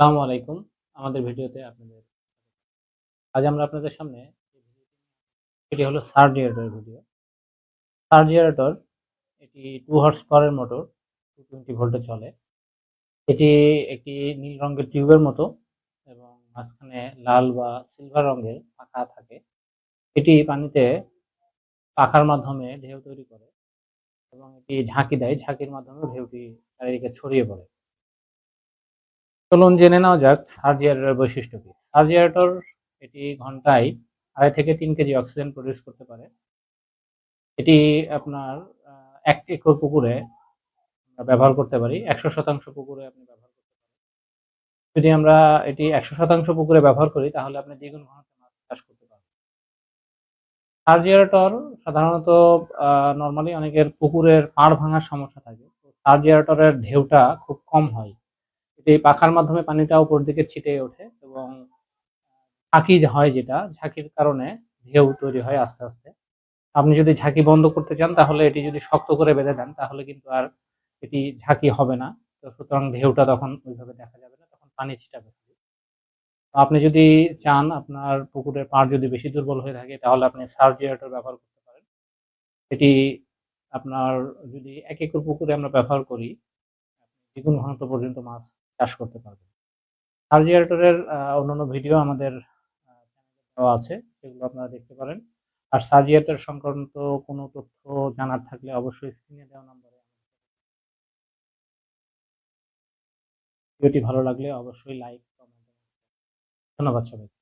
আসসালামু আলাইকুম। আমাদের ভিডিওতে আপনাদের আজ আমরা আপনাদের সামনে এটি হলো সার্জিয়েটর ভিডিও। সার্জিয়েটর এটি টু হর্স পাওয়ারের মোটর টু টোয়েন্টি ভোল্টে চলে। এটি একটি নীল রঙের টিউবের মতো এবং মাঝখানে লাল বা সিলভার রঙের পাখা থাকে। এটি পানিতে পাখার মাধ্যমে ঢেউ তৈরি করে এবং এটি ঝাঁকি দেয়। ঝাঁকির মাধ্যমে ঢেউটি চারিদিকে ছড়িয়ে পড়ে। চলুন জেনে নেওয়া যাক সার্জিয়ারের বৈশিষ্ট্য কি। সার্জিয়ারেটর এটি ঘন্টায় আড়াই থেকে তিন কেজি অক্সিজেন প্রডিউস করতে পারে। এটি আপনার এক একর পুকুরে ব্যবহার করতে পারি। একশো শতাংশ পুকুরে আপনি ব্যবহার করতে পারেন। যদি আমরা এটি একশো শতাংশ পুকুরে ব্যবহার করি, তাহলে আপনি দ্বিগুণ ঘনত্বে মাছ চাষ করতে পারবেন। সার্জিয়ারেটর সাধারণত নর্মালি অনেকের পুকুরের পাড় ভাঙার সমস্যা থাকে। সার্জিয়ারেটরের ঢেউটা খুব কম হয়। এটি পাখার মাধ্যমে পানিটা উপর দিকে ছিটে ওঠে এবং ঝাঁকি হয় যেটা, ঝাঁকির কারণে ঢেউ তৈরি হয় আস্তে আস্তে। আপনি যদি ঝাঁকি বন্ধ করতে চান, তাহলে এটি যদি শক্ত করে বেঁধে দেন, তাহলে কিন্তু আর এটি ঝাঁকি হবে না। তো সুতরাং ঢেউটা তখন ওইভাবে দেখা যাবে না, তখন পানি ছিটাবে। আপনি যদি চান, আপনার পুকুরের পাড় যদি বেশি দুর্বল হয়ে থাকে, তাহলে আপনি সার্জিয়েটর ব্যবহার করতে পারেন। এটি আপনার যদি এক একর পুকুরে আমরা ব্যবহার করি দ্বিগুণ ঘনত্ব পর্যন্ত মাছ চাষ করতে পারবেন। সার্জিয়ারেটরের অন্যান্য ভিডিও আমাদের দেওয়া আছে, সেগুলো আপনারা দেখতে পারেন। আর সার্জিয়ারেটর সংক্রান্ত কোনো তথ্য জানার থাকলে অবশ্যই স্ক্রিনে দেওয়া নাম্বারে ভিডিওটি ভালো লাগলে অবশ্যই লাইক কমেন্ট ধন্যবাদ সবাই